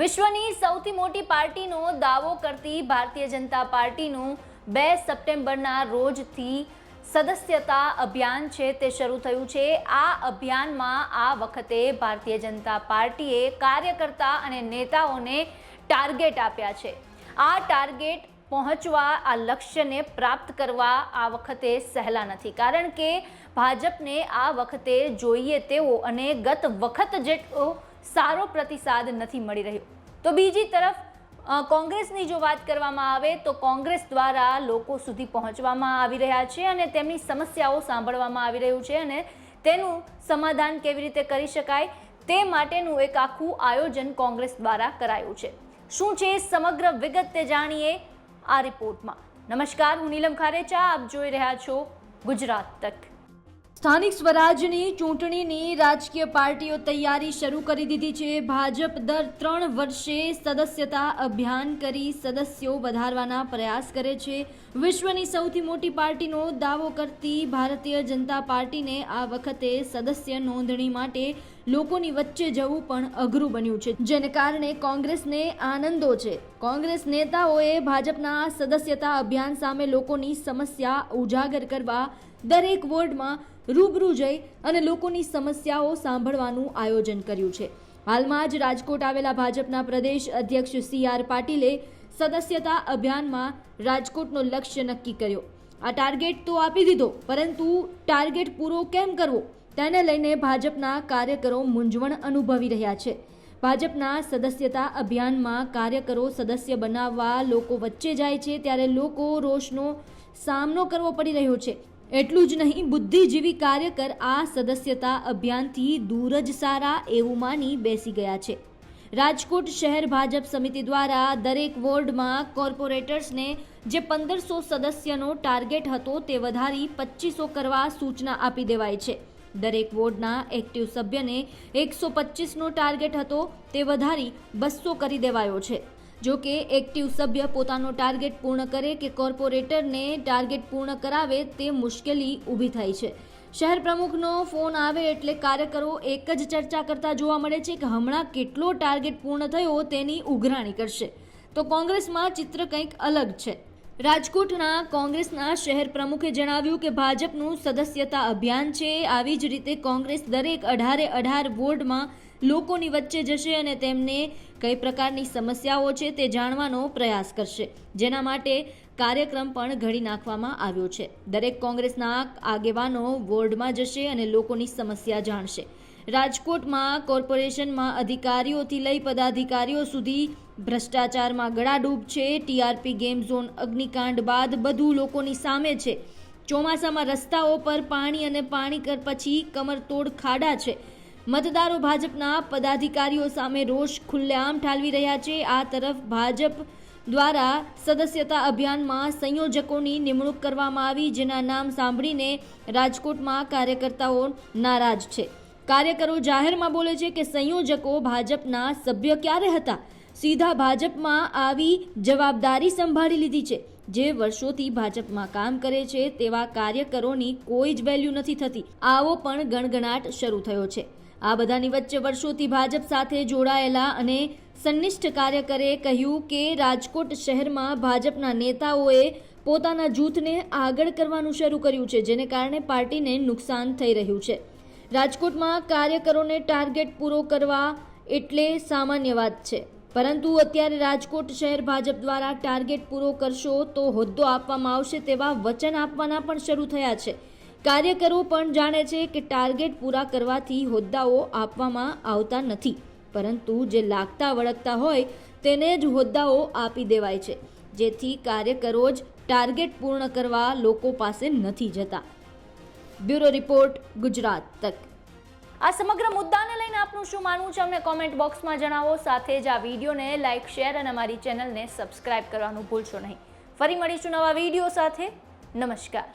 વિશ્વની સૌથી મોટી પાર્ટીનો દાવો કરતી ભારતીય જનતા પાર્ટીનું બે સપ્ટેમ્બરના રોજથી સદસ્યતા અભિયાન છે તે શરૂ થયું છે. આ અભિયાનમાં આ વખતે ભારતીય જનતા પાર્ટીએ કાર્યકર્તા અને નેતાઓને ટાર્ગેટ આપ્યા છે. આ ટાર્ગેટ પહોંચવા, આ લક્ષ્યને પ્રાપ્ત કરવા આ વખતે સહેલા નથી. કારણ કે ભાજપને આ વખતે જોઈએ તેવો અને ગત વખત જેટલો સારો પ્રતિસાદ નથી મળી રહ્યો. તો બીજી તરફ કોંગ્રેસની જો વાત કરવામાં આવે તો કોંગ્રેસ દ્વારા લોકો સુધી પહોંચવામાં આવી રહ્યા છે અને તેમની સમસ્યાઓ સાંભળવામાં આવી રહ્યું છે અને તેનું સમાધાન કેવી રીતે કરી શકાય તે માટેનું એક આખું આયોજન કોંગ્રેસ દ્વારા કરાયું છે. શું છે સમગ્ર વિગત તે જાણીએ આ રિપોર્ટમાં. નમસ્કાર, હું નીલમ ખારેચા, આપ જોઈ રહ્યા છો ગુજરાત તક. સ્થાનિક સ્વરાજની ચૂંટણીની રાજકીય પાર્ટીઓ તૈયારી શરૂ કરી દીધી છે. ભાજપ દર ત્રણ વર્ષે સદસ્યતા અભિયાન કરી સદસ્યો વધારવાના પ્રયાસ કરે છે. વિશ્વની સૌથી મોટી પાર્ટીનો દાવો કરતી ભારતીય જનતા પાર્ટીને આ વખતે સદસ્ય નોંધણી માટે લોકોની વચ્ચે જવું પણ અઘરું બન્યું છે. જેને કારણે કોંગ્રેસને આનંદો છે. કોંગ્રેસ નેતાઓએ ભાજપના સદસ્યતા અભિયાન સામે લોકોની સમસ્યા ઉજાગર કરવા દરેક વોર્ડમાં રૂબરૂ જઈ અને લોકોની સમસ્યાઓ સાંભળવાનું આયોજન કર્યું છે. હાલમાં જ રાજકોટ આવેલા ભાજપના પ્રદેશ અધ્યક્ષ સી આર પાટીલે સદસ્યતા અભિયાનમાં રાજકોટનો લક્ષ્ય નક્કી કર્યો. આ ટાર્ગેટ તો આપી દીધો, પરંતુ ટાર્ગેટ પૂરો કેમ કરવો? તેને લઈને ભાજપના કાર્યકરો મૂંઝવણ અનુભવી રહ્યા છે. ભાજપના સદસ્યતા અભિયાનમાં કાર્યકરો સદસ્ય બનાવવા લોકો વચ્ચે જાય છે, ત્યારે લોકો રોષનો સામનો કરવો પડી રહ્યો છે. એટલું જ નહીં, બુદ્ધિજીવી કાર્યકર આ સદસ્યતા અભિયાનથી દૂર જ સારા એવું માની બેસી ગયા છે. રાજકોટ શહેર ભાજપ સમિતિ દ્વારા દરેક વોર્ડમાં કોર્પોરેટર્સને જે પંદરસો સદસ્યનો ટાર્ગેટ હતો તે વધારી પચીસો કરવા સૂચના આપી દેવાય છે. દરેક વોર્ડના એક્ટિવ સભ્યને એકસો પચીસનો ટાર્ગેટ હતો તે વધારી બસો કરી દેવાયો છે. જો કે એક્ટિવ સભ્ય પોતાનો ટાર્ગેટ પૂર્ણ કરે કે કોર્પોરેટરને ટાર્ગેટ પૂર્ણ કરાવે તે મુશ્કેલી ઊભી થાય છે. શહેર પ્રમુખનો ફોન આવે એટલે કાર્યકરો એક જ ચર્ચા કરતા જોવા મળે છે કે હમણાં કેટલો ટાર્ગેટ પૂર્ણ થયો તેની ઉઘરાણી કરશે. તો કોંગ્રેસમાં ચિત્ર કંઈક અલગ છે. રાજકોટના કોંગ્રેસના શહેર પ્રમુખે જણાવ્યું કે ભાજપનું સદસ્યતા અભિયાન છે. આવી જ રીતે કોંગ્રેસ દરેક અઢારે અઢાર વોર્ડમાં લોકોની વચ્ચે જશે અને તેમને કઈ પ્રકારની સમસ્યાઓ છે તે જાણવાનો પ્રયાસ કરશે. જેના માટે કાર્યક્રમ પણ ઘડી નાખવામાં આવ્યો છે. દરેક કોંગ્રેસના આગેવાનો વોર્ડમાં જશે અને લોકોની સમસ્યા જાણશે. રાજકોટમાં કોર્પોરેશનમાં અધિકારીઓથી લઈ પદાધિકારીઓ સુધી ભ્રષ્ટાચારમાં ગળાડૂબ છે. ટીઆરપી ગેમ ઝોન અગ્નિકાંડ બાદ બધું લોકોની સામે છે. ચોમાસામાં રસ્તાઓ પર પાણી અને પાણી કર પછી કમરતોડ ખાડા છે. મતદારો ભાજપના પદાધિકારીઓ સામે રોષ ખુલ્લેઆમ ઠાલવી રહ્યા છે. આ તરફ ભાજપ દ્વારા સદસ્યતા અભિયાનમાં સંયોજકોની નિમણૂક કરવામાં આવી, જેના નામ સાંભળીને રાજકોટમાં કાર્યકર્તાઓ નારાજ છે. કાર્યકરો જાહેરમાં બોલે છે કે સંયોજકો ભાજપના સભ્ય ક્યારે હતા? સીધા ભાજપમાં આવી જવાબદારી સંભાળી લીધી છે. જે વર્ષોથી ભાજપમાં કામ કરે છે તેવા કાર્યકરોની કોઈ જ વેલ્યુ નથી થતી. આવો પણ ગણગણાટ શરૂ થયો છે. આ બધાની વચ્ચે વર્ષોથી ભાજપ સાથે જોડાયેલા અને સંનિષ્ઠ કાર્યકરે કહ્યું કે રાજકોટ શહેરમાં ભાજપના નેતાઓએ પોતાના જૂથને આગળ કરવાનું શરૂ કર્યું છે, જેને કારણે પાર્ટીને નુકસાન થઈ રહ્યું છે. રાજકોટમાં કાર્યકરોને ટાર્ગેટ પૂરો કરવા એટલે સામાન્ય વાત છે. પરંતુ અત્યારે રાજકોટ શહેર ભાજપ દ્વારા ટાર્ગેટ પૂરો કરશો તો હોદ્દો આપવામાં આવશે તેવા વચન આપવાના પણ શરૂ થયા છે. કાર્યકરો પણ જાણે છે કે ટાર્ગેટ પૂરા કરવાથી હોદ્દાઓ આપવામાં આવતા નથી. પરંતુ જે લાગતા વળગતા હોય, તેને જ હોદ્દાઓ આપી દેવાય છે. જેથી કાર્યકરો જ ટાર્ગેટ પૂર્ણ કરવા લોકો પાસે નથી જતા. બ્યુરો રિપોર્ટ, ગુજરાત તક. આ સમગ્ર મુદ્દાને લઈને આપનું શું માનવું છે, અમને કોમેન્ટ બોક્સમાં જણાવો. સાથે જ આ વિડીયોને લાઇક શેર અને અમારી ચેનલને સબસ્ક્રાઇબ કરવાનું ભૂલશો નહીં. ફરી મળીશું નવા વીડિયો સાથે. નમસ્કાર.